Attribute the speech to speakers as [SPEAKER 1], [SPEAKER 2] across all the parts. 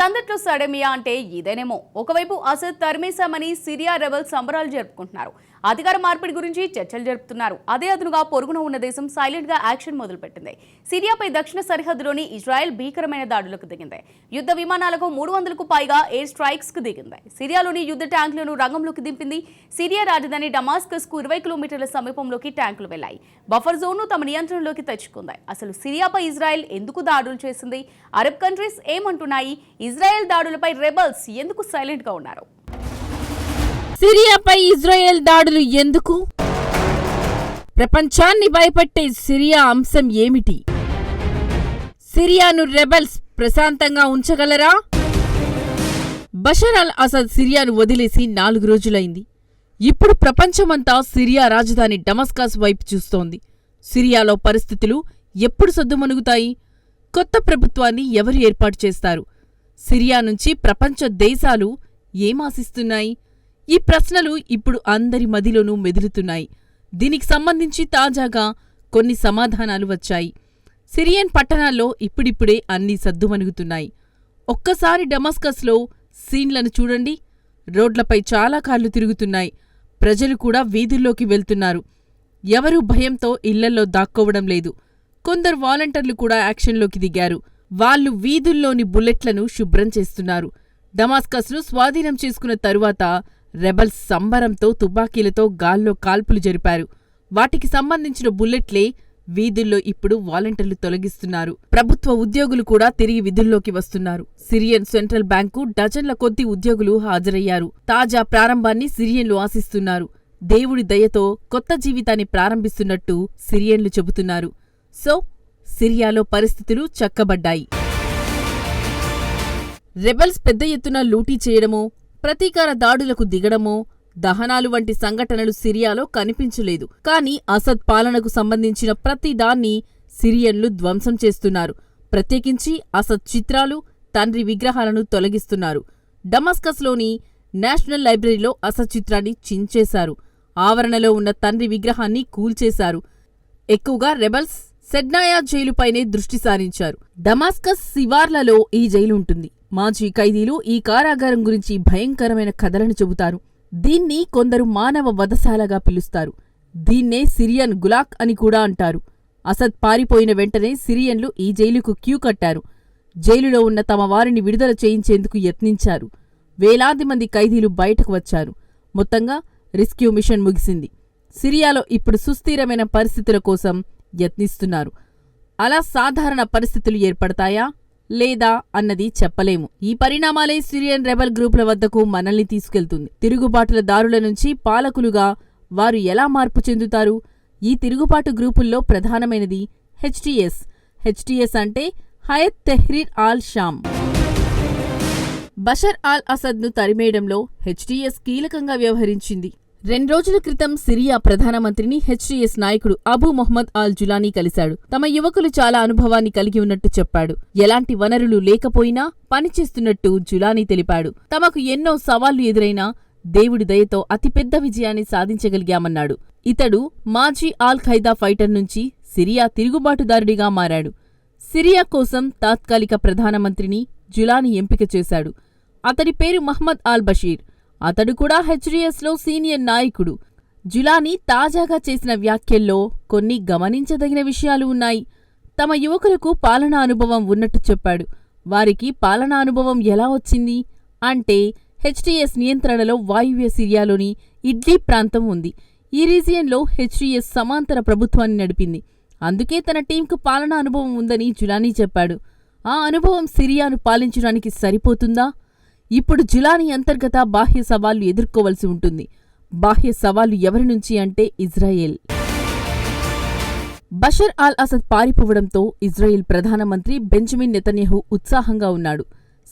[SPEAKER 1] సందట్లో సడమియా అంటే ఇదేనేమో. ఒకవైపు అసద్ తరిమేశామని సిరియా రెబల్ సంబరాలు జరుపుకుంటున్నారు. అధికార మార్పిడి గురించి చర్చలు జరుపుతున్నారు. అదే అదునుగా పొరుగున ఉన్న దేశం సైలెంట్గా యాక్షన్ మొదలుపెట్టింది. సిరియాపై దక్షిణ సరిహద్దులోని ఇజ్రాయెల్ భీకరమైన దాడులకు దిగింది. యుద్ధ విమానాలకు మూడు వందలకు పైగా ఎయిర్ స్ట్రైక్స్కు దిగింది. సిరియాలోని యుద్ధ ట్యాంకులను రంగంలోకి దింపింది సిరియా రాజధాని డమాస్కస్కు ఇరవై కిలోమీటర్ల సమీపంలోకి ట్యాంకులు వెళ్ళాయి బఫర్ జోన్ను తమ నియంత్రణలోకి తెచ్చుకుంది. అసలు సిరియాపై ఇజ్రాయెల్ ఎందుకు దాడులు చేసింది? అరబ్ కంట్రీస్ ఏమంటున్నాయి? ఇజ్రాయెల్ దాడులపై రెబల్స్ ఎందుకు సైలెంట్గా ఉన్నారు?
[SPEAKER 2] సిరియాపై ఇజ్రాయెల్ దాడులు ఎందుకు? ప్రపంచాన్ని భయపెట్టే సిరియా అంశం ఏమిటి? సిరియాను రెబెల్స్ ప్రశాంతంగా ఉంచగలరా? బషర్ అల్ అసద్ సిరియాను వదిలేసి నాలుగు రోజులైంది. ఇప్పుడు ప్రపంచమంతా సిరియా రాజధాని డమస్కాస్ వైపు చూస్తోంది. సిరియాలో పరిస్థితులు ఎప్పుడు సద్దుమణుగుతాయి? కొత్త ప్రభుత్వాన్ని ఎవరు ఏర్పాటు చేస్తారు? సిరియా నుంచి ప్రపంచ దేశాలు ఏమాశిస్తున్నాయి ఈ ప్రశ్నలు ఇప్పుడు అందరి మదిలోనూ మెదులుతున్నాయి. దీనికి సంబంధించి తాజాగా కొన్ని సమాధానాలు వచ్చాయి. సిరియన్ పట్టణాల్లో ఇప్పుడిప్పుడే అన్నీ సద్దుమణుగుతున్నాయి. ఒక్కసారి డమస్కస్లో సీన్లను చూడండి. రోడ్లపై చాలా కార్లు తిరుగుతున్నాయి. ప్రజలు కూడా వీధుల్లోకి వెళ్తున్నారు. ఎవరూ భయంతో ఇళ్ళల్లో దాక్కోవడం లేదు. కొందరు వాలంటీర్లు కూడా యాక్షన్లోకి దిగారు. వాళ్ళు వీధుల్లోని బుల్లెట్లను శుభ్రం చేస్తున్నారు. డమాస్కస్ను స్వాధీనం చేసుకున్న తరువాత రెబల్స్ సంబరంతో తుపాకీలతో గాల్లో కాల్పులు జరిపారు. వాటికి సంబంధించిన బుల్లెట్లే వీధుల్లో ఇప్పుడు వాలంటీర్లు తొలగిస్తున్నారు. ప్రభుత్వ ఉద్యోగులు కూడా తిరిగి విధుల్లోకి వస్తున్నారు. సిరియన్ సెంట్రల్ బ్యాంకు డజన్ల కొద్ది ఉద్యోగులు హాజరయ్యారు. తాజా ప్రారంభాన్ని సిరియన్లు ఆశిస్తున్నారు. దేవుడి దయతో కొత్త జీవితాన్ని ప్రారంభిస్తున్నట్టు సిరియన్లు చెబుతున్నారు. సో సిరియాలో పరిస్థితులు చక్కబడ్డాయి. రెబల్స్ పెద్ద ఎత్తున లూటీ చేయడమో ప్రతీకార దాడులకు దిగడమో దహనాలు వంటి సంఘటనలు సిరియాలో కనిపించలేదు. కానీ అసద్ పాలనకు సంబంధించిన ప్రతి దాన్ని సిరియన్లు ధ్వంసం చేస్తున్నారు. ప్రత్యేకించి అసద్ చిత్రాలు తండ్రి విగ్రహాలను తొలగిస్తున్నారు. డమస్కస్లోని నేషనల్ లైబ్రరీలో అసద్ చిత్రాన్ని చించేశారు. ఆవరణలో ఉన్న తండ్రి విగ్రహాన్ని కూల్చేశారు. ఎక్కువగా రెబల్స్ సెడ్నాయా జైలుపైనే దృష్టి సారించారు. డమాస్కస్ శివార్లలో ఈ జైలు ఉంటుంది మాజీ ఖైదీలు ఈ కారాగారం గురించి భయంకరమైన కథలను చెబుతారు. దీన్ని కొందరు మానవ వధశాలగా పిలుస్తారు. దీన్నే సిరియన్ గులాక్ అని కూడా అంటారు. అసద్ పారిపోయిన వెంటనే సిరియన్లు ఈ జైలుకు క్యూ కట్టారు. జైలులో ఉన్న తమ వారిని విడుదల చేయించేందుకు యత్నించారు. వేలాది మంది ఖైదీలు బయటకు వచ్చారు. మొత్తంగా రెస్క్యూ మిషన్ ముగిసింది. సిరియాలో ఇప్పుడు సుస్థిరమైన పరిస్థితుల కోసం యత్నిస్తున్నారు. అలా సాధారణ పరిస్థితులు ఏర్పడతాయా? లేదా అన్నది చెప్పలేము. ఈ పరిణామాలే సిరియన్ రెబల్ గ్రూపుల వద్దకు మనల్ని తీసుకెళ్తుంది. తిరుగుబాటుల దారుల నుంచి పాలకులుగా వారు ఎలా మార్పు చెందుతారు? ఈ తిరుగుబాటు గ్రూపుల్లో ప్రధానమైనది హెచ్టిఎస్. హెచ్టిఎస్ అంటే Hayat Tahrir al Sham. Bashar al అసద్ను తరిమేయడంలో హెచ్టిఎస్ కీలకంగా వ్యవహరించింది. రెండు రోజుల క్రితం సిరియా ప్రధానమంత్రిని హెచ్టిఎస్ నాయకుడు అబూ మొహమ్మద్ ఆల్ జులానీ కలిశాడు. తమ యువకులు చాలా అనుభవాన్ని కలిగి ఉన్నట్టు చెప్పాడు. ఎలాంటి వనరులు లేకపోయినా పనిచేస్తున్నట్టు జులానీ తెలిపాడు. తమకు ఎన్నో సవాళ్ళు ఎదురైనా దేవుడి దయతో అతిపెద్ద విజయాన్ని సాధించగలిగామన్నాడు. ఇతడు మాజీ ఆల్ ఖైదా ఫైటర్ నుంచి సిరియా తిరుగుబాటుదారుడిగా మారాడు. సిరియా కోసం తాత్కాలిక ప్రధానమంత్రిని జులానీ ఎంపిక చేశాడు. అతడి పేరు మహ్మద్ ఆల్ బషీర్. అతడు కూడా హెచ్డిఎస్లో సీనియర్ నాయకుడు. జులానీ తాజాగా చేసిన వ్యాఖ్యల్లో కొన్ని గమనించదగిన విషయాలు ఉన్నాయి. తమ యువకులకు పాలనా అనుభవం ఉన్నట్టు చెప్పాడు. వారికి పాలనా అనుభవం ఎలా వచ్చింది? అంటే హెచ్డిఎస్ నియంత్రణలో వాయువ్య సిరియాలోని ఇడ్లీ ప్రాంతం ఉంది. ఈ రీజియన్లో హెచ్డిఎస్ సమాంతర ప్రభుత్వాన్ని నడిపింది. అందుకే తన టీంకు పాలనా అనుభవం ఉందని జులానీ చెప్పాడు. ఆ అనుభవం సిరియాను పాలించడానికి సరిపోతుందా? ఇప్పుడు జులానీ అంతర్గత బాహ్య సవాళ్ళు ఎదుర్కోవలసి ఉంటుంది. బాహ్య సవాళ్ళు ఎవరి నుంచి అంటే ఇజ్రాయెల్. బషర్ ఆల్ అసద్ పారిపోవడంతో ఇజ్రాయెల్ ప్రధానమంత్రి బెంజమిన్ నెతన్యహు ఉత్సాహంగా ఉన్నాడు.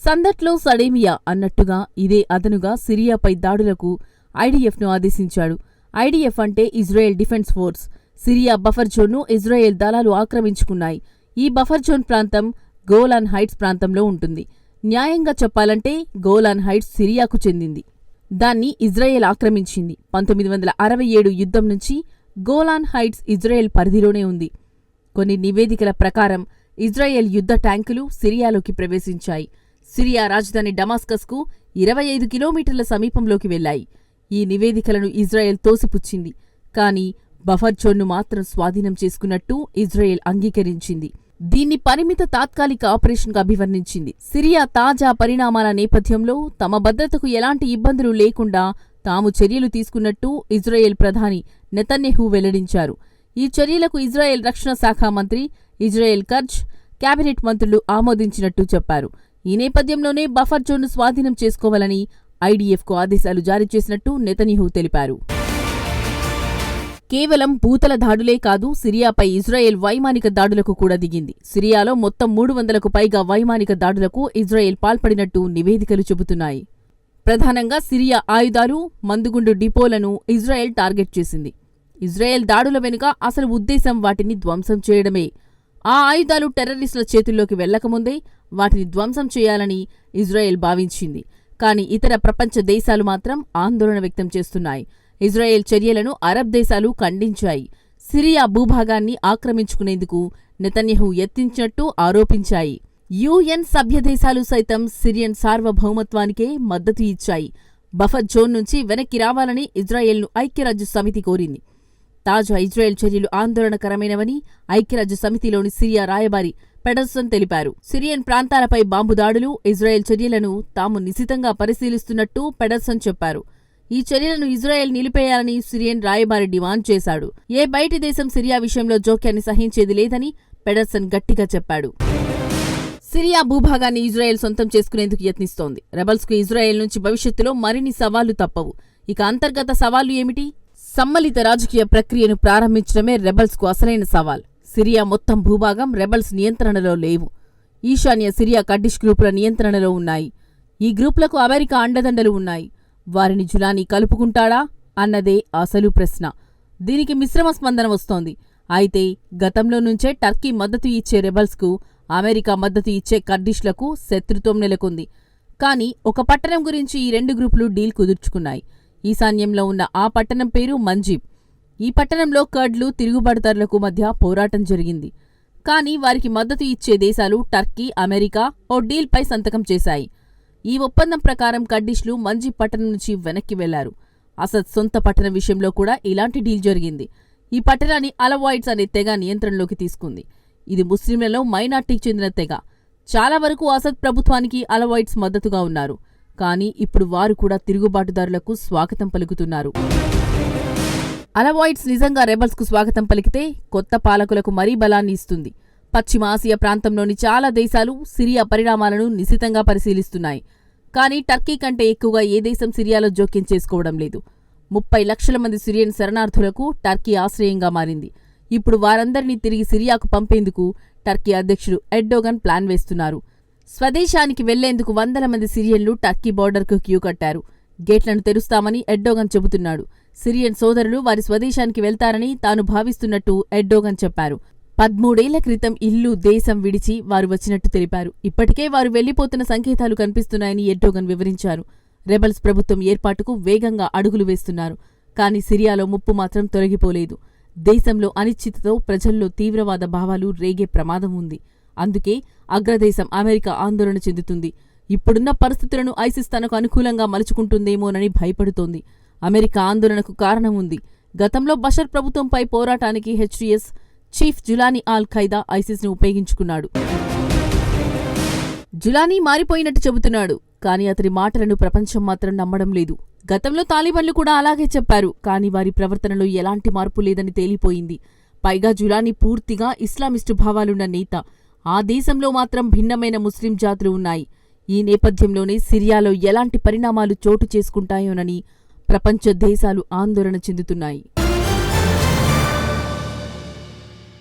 [SPEAKER 2] సందట్లో సడేమియా అన్నట్టుగా ఇదే అదనుగా సిరియాపై దాడులకు ఐడిఎఫ్ను ఆదేశించాడు. ఐడిఎఫ్ అంటే Israel defence force. Syria buffer జోన్ను Israel దళాలు ఆక్రమించుకున్నాయి. ఈ బఫర్ జోన్ ప్రాంతం గోలాన్ హైట్స్ ప్రాంతంలో ఉంటుంది. న్యాయంగా చెప్పాలంటే గోలాన్ హైట్స్ సిరియాకు చెందింది. దాన్ని ఇజ్రాయెల్ ఆక్రమించింది. పంతొమ్మిది వందల అరవై ఏడు యుద్ధం నుంచి గోలాన్ హైట్స్ ఇజ్రాయెల్ పరిధిలోనే ఉంది. కొన్ని నివేదికల ప్రకారం ఇజ్రాయెల్ యుద్ధ ట్యాంకులు సిరియాలోకి ప్రవేశించాయి. సిరియా రాజధాని డమాస్కస్కు ఇరవై ఐదు కిలోమీటర్ల సమీపంలోకి వెళ్ళాయి ఈ నివేదికలను ఇజ్రాయెల్ తోసిపుచ్చింది. కానీ బఫర్ జోన్ను మాత్రం స్వాధీనం చేసుకున్నట్టు ఇజ్రాయెల్ అంగీకరించింది. దీన్ని పరిమిత తాత్కాలిక ఆపరేషన్గా అభివర్ణించింది. సిరియా తాజా పరిణామాల నేపథ్యంలో తమ భద్రతకు ఎలాంటి ఇబ్బందులు లేకుండా తాము చర్యలు తీసుకున్నట్టు ఇజ్రాయెల్ ప్రధాని నెతన్యహు వెల్లడించారు. ఈ చర్యలకు ఇజ్రాయెల్ రక్షణ శాఖ మంత్రి ఇజ్రాయెల్ ఖర్జ్ కేబినెట్ మంత్రులు ఆమోదించినట్టు చెప్పారు. ఈ నేపథ్యంలోనే బఫర్ జోన్ను స్వాధీనం చేసుకోవాలని ఐడీఎఫ్కు ఆదేశాలు జారీ చేసినట్టు నెతన్యహు తెలిపారు. కేవలం భూతల దాడులే కాదు సిరియాపై ఇజ్రాయెల్ వైమానిక దాడులకు కూడా దిగింది. సిరియాలో మొత్తం మూడు వందలకు పైగా వైమానిక దాడులకు ఇజ్రాయెల్ పాల్పడినట్టు నివేదికలు చెబుతున్నాయి. ప్రధానంగా సిరియా ఆయుధాలు మందుగుండు డిపోలను ఇజ్రాయెల్ టార్గెట్ చేసింది. ఇజ్రాయెల్ దాడుల వెనుక అసలు ఉద్దేశం వాటిని ధ్వంసం చేయడమే. ఆ ఆయుధాలు టెర్రరిస్టుల చేతుల్లోకి వెళ్ళకముందే వాటిని ధ్వంసం చేయాలని ఇజ్రాయెల్ భావించింది. కానీ ఇతర ప్రపంచ దేశాలు మాత్రం ఆందోళన వ్యక్తం చేస్తున్నాయి. ఇజ్రాయెల్ చర్యలను అరబ్ దేశాలు ఖండించాయి. సిరియా భూభాగాన్ని ఆక్రమించుకునేందుకు నెతన్యహు యత్నించినట్టు ఆరోపించాయి. యుఎన్ సభ్యదేశాలు సైతం సిరియన్ సార్వభౌమత్వానికే మద్దతు ఇచ్చాయి. బఫర్ జోన్ నుంచి వెనక్కి రావాలని ఇజ్రాయెల్ను ఐక్యరాజ్య సమితి కోరింది. తాజా ఇజ్రాయెల్ చర్యలు ఆందోళనకరమైనవని ఐక్యరాజ్య సమితిలోని సిరియా రాయబారి పెడర్సన్ తెలిపారు. సిరియన్ ప్రాంతాలపై బాంబు దాడులు ఇజ్రాయెల్ చర్యలను తాము నిశితంగా పరిశీలిస్తున్నట్టు పెడర్సన్ చెప్పారు. ఈ చర్యలను ఇజ్రాయెల్ నిలిపేయాలని సిరియన్ రాయబారి డిమాండ్ చేశాడు. ఏ బయటి దేశం సిరియా విషయంలో జోక్యాన్ని సహించేది లేదని పెడర్సన్ గట్టిగా చెప్పాడు. సిరియా భూభాగాన్ని ఇజ్రాయెల్ సొంతం చేసుకునేందుకు యత్నిస్తోంది. రెబల్స్కు ఇజ్రాయెల్ నుంచి భవిష్యత్తులో మరిన్ని సవాళ్ళు తప్పవు. ఇక అంతర్గత సవాళ్ళు ఏమిటి? సమ్మలిత రాజకీయ ప్రక్రియను ప్రారంభించడమే రెబల్స్కు అసలైన సవాల్. సిరియా మొత్తం భూభాగం రెబల్స్ నియంత్రణలో లేవు. ఈశాన్య సిరియా కడ్డిష్ గ్రూపుల నియంత్రణలో ఉన్నాయి. ఈ గ్రూపులకు అమెరికా అండదండలు ఉన్నాయి. వారిని జులాని కలుపుకుంటాడా? అన్నదే అసలు ప్రశ్న. దీనికి మిశ్రమ స్పందన వస్తోంది. అయితే గతంలో నుంచే టర్కీ మద్దతు ఇచ్చే రెబల్స్కు అమెరికా మద్దతు ఇచ్చే కర్డిష్లకు శత్రుత్వం నెలకొంది. కానీ ఒక పట్టణం గురించి ఈ రెండు గ్రూపులు డీల్ కుదుర్చుకున్నాయి. ఈశాన్యంలో ఉన్న ఆ పట్టణం పేరు మంజీబ్. ఈ పట్టణంలో కర్డ్లు తిరుగుబడతారులకు మధ్య పోరాటం జరిగింది. కానీ వారికి మద్దతు ఇచ్చే దేశాలు టర్కీ అమెరికా ఓ డీల్పై సంతకం చేశాయి. ఈ ఒప్పందం ప్రకారం కడ్డిష్లు మంజీ పట్టణం నుంచి వెనక్కి వెళ్ళారు. అసద్ సొంత పట్టణం విషయంలో కూడా ఇలాంటి డీల్ జరిగింది. ఈ పట్టణాన్ని అలవాయిడ్స్ అనే తెగ నియంత్రణలోకి తీసుకుంది. ఇది ముస్లింలలో మైనార్టీకి చెందిన తెగ. చాలా వరకు అసద్ ప్రభుత్వానికి అలవాయిడ్స్ మద్దతుగా ఉన్నారు. కానీ ఇప్పుడు వారు కూడా తిరుగుబాటుదారులకు స్వాగతం పలుకుతున్నారు. అలవాయిడ్స్ నిజంగా రెబల్స్కు స్వాగతం పలికితే కొత్త పాలకులకు మరీ బలాన్ని ఇస్తుంది. పశ్చిమ ఆసియా ప్రాంతంలోని చాలా దేశాలు సిరియా పరిణామాలను నిశితంగా పరిశీలిస్తున్నాయి. కానీ టర్కీ కంటే ఎక్కువగా ఏ దేశం సిరియాలో జోక్యం చేసుకోవడం లేదు. ముప్పై లక్షల మంది సిరియన్ శరణార్థులకు టర్కీ ఆశ్రయంగా మారింది. ఇప్పుడు వారందరినీ తిరిగి సిరియాకు పంపేందుకు టర్కీ అధ్యక్షుడు ఎడ్డోగన్ ప్లాన్ వేస్తున్నారు. స్వదేశానికి వెళ్ళేందుకు వందల మంది సిరియన్లు టర్కీ బోర్డర్కు క్యూ కట్టారు. గేట్లను తెరుస్తామని ఎడ్డోగన్ చెబుతున్నాడు. సిరియన్ సోదరులు వారి స్వదేశానికి వెళ్తారని తాను భావిస్తున్నట్టు ఎడ్డోగన్ చెప్పారు. పద్మూడేళ్ళ క్రితం ఇల్లు దేశం విడిచి వారు వచ్చినట్టు తెలిపారు. ఇప్పటికే వారు వెళ్ళిపోతున్న సంకేతాలు కనిపిస్తున్నాయని ఎడ్డోగన్ వివరించారు. రెబల్స్ ప్రభుత్వం ఏర్పాటుకు వేగంగా అడుగులు వేస్తున్నారు. కానీ సిరియాలో ముప్పు మాత్రం తొలగిపోలేదు. దేశంలో అనిశ్చితతో ప్రజల్లో తీవ్రవాద భావాలు రేగే ప్రమాదం ఉంది. అందుకే అగ్రదేశం అమెరికా ఆందోళన చెందుతుంది. ఇప్పుడున్న పరిస్థితులను ఐసిస్ తనకు అనుకూలంగా మలుచుకుంటుందేమోనని భయపడుతోంది. అమెరికా ఆందోళనకు కారణం ఉంది. గతంలో బషర్ ప్రభుత్వంపై పోరాటానికి HDS chief Julani al Qaeda ఐసిస్ను ఉపయోగించుకున్నాడు. జులానీ మారిపోయినట్టు చెబుతున్నాడు కానీ అతని మాటలను ప్రపంచం మాత్రం నమ్మడం లేదు. గతంలో తాలిబన్లు కూడా అలాగే చెప్పారు కానీ వారి ప్రవర్తనలో ఎలాంటి మార్పు లేదని తేలిపోయింది. పైగా జులానీ పూర్తిగా ఇస్లామిస్టు భావాలున్న నేత. ఆ దేశంలో మాత్రం భిన్నమైన ముస్లిం జాతులు ఉన్నాయి. ఈ నేపథ్యంలోనే సిరియాలో ఎలాంటి పరిణామాలు చోటు చేసుకుంటాయోనని ప్రపంచ దేశాలు ఆందోళన చెందుతున్నాయి.